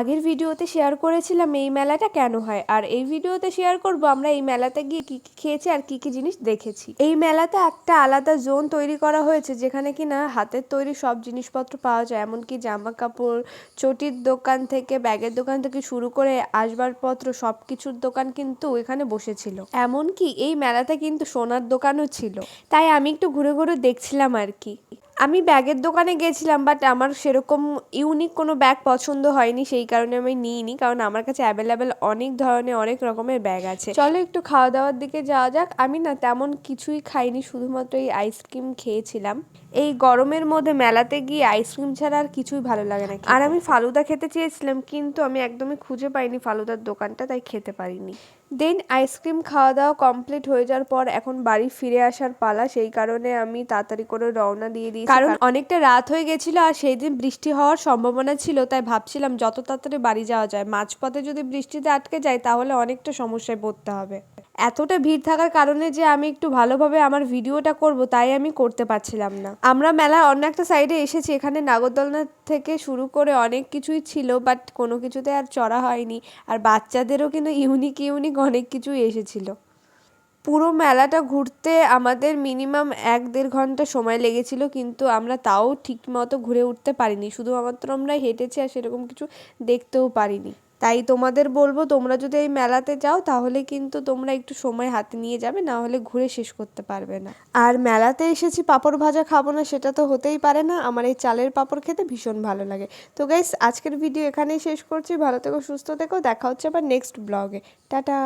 আগের ভিডিওতে শেয়ার করেছিলাম এই মেলাটা কেন হয়? আর এই ভিডিওতে শেয়ার করব আমরা এই মেলাতে গিয়ে কি কি খেয়েছি আর কি কি জিনিস দেখেছি। এই মেলাতে একটা আলাদা জোন তৈরি করা হয়েছে যেখানে কিনা হাতের তৈরি সব জিনিসপত্র পাওয়া যায়। এমনকি জামা কাপড় চটির দোকান থেকে, ব্যাগের দোকান থেকে শুরু করে আসবাবপত্র সব কিছুর দোকান কিন্তু এখানে বসেছিল। এমনকি এই মেলাতে কিন্তু সোনার দোকানও ছিল। তাই আমি একটু ঘুরে ঘুরে দেখছিলাম আর কি। আমি ব্যাগের দোকানে গেছিলাম বাট আমার সেরকম ইউনিক কোনো ব্যাগ পছন্দ হয়নি, সেই কারণে আমি নিইনি, কারণ আমার কাছে অ্যাভেলেবেল অনেক ধরনের, অনেক রকমের ব্যাগ আছে। চলো একটু খাওয়া দাওয়ার দিকে যাওয়া যাক। আমি না তেমন কিছুই খাইনি, শুধুমাত্র এই আইসক্রিম খেয়েছিলাম। এই গরমের মধ্যে মেলাতে গিয়ে আইসক্রিম ছাড়া আর কিছুই ভালো লাগে না আর আমি ফালুদা খেতে চেয়েছিলাম, কিন্তু আমি একদমই খুঁজে পাইনি ফালুদার দোকানটা, তাই খেতে পারিনি। দেন আইসক্রিম খাওয়া দাওয়া কমপ্লিট হয়ে যাওয়ার পর এখন বাড়ি ফিরে আসার পালা। সেই কারণে আমি তাড়াতাড়ি করে রওনা দিয়ে দিই কারণ অনেকটা রাত হয়ে গেছিল আর সেই দিন বৃষ্টি হওয়ার সম্ভাবনা ছিল তাই ভাবছিলাম যত তাড়াতাড়ি বাড়ি যাওয়া যায়। মাঝপথে যদি বৃষ্টিতে আটকে যায় তাহলে অনেকটা সমস্যায় পড়তে হবে। এতটা ভিড় থাকার কারণে যে আমি একটু ভালোভাবে আমার ভিডিওটা করব, তাই আমি করতে পারছিলাম না। আমরা মেলার অন্য একটা সাইডে এসেছি, এখানে নাগরদোলনা থেকে শুরু করে অনেক কিছুই ছিল বাট কোনো কিছুতে আর চড়া হয়নি। আর বাচ্চাদেরও কিন্তু ইউনিক ইউনিক অনেক কিছুই এসেছিল। পুরো মেলাটা ঘুরতে আমাদের মিনিমাম এক দেড় ঘণ্টা সময় লেগেছিল, কিন্তু আমরা তাও ঠিক মতো ঘুরে উঠতে পারিনি। শুধুমাত্র আমরা হেঁটেছি আর সেরকম কিছু দেখতেও পারিনি। তাই তোমাদের বলব, তোমরা যদি এই মেলাতে যাও, তাহলে কিন্তু তোমরা একটু সময় হাতে নিয়ে যাবে, না হলে ঘুরে শেষ করতে পারবে না। আর মেলাতে এসেছি পাঁপড় ভাজা খাব না, সেটা তো হতেই পারে না। আমার এই চালের পাঁপড় খেতে ভীষণ ভালো লাগে। তো গাইস আজকের ভিডিও এখানেই শেষ করছি। ভালো থেকো, সুস্থ থেকো। দেখা হচ্ছে আবার নেক্সট ব্লগে টাটা!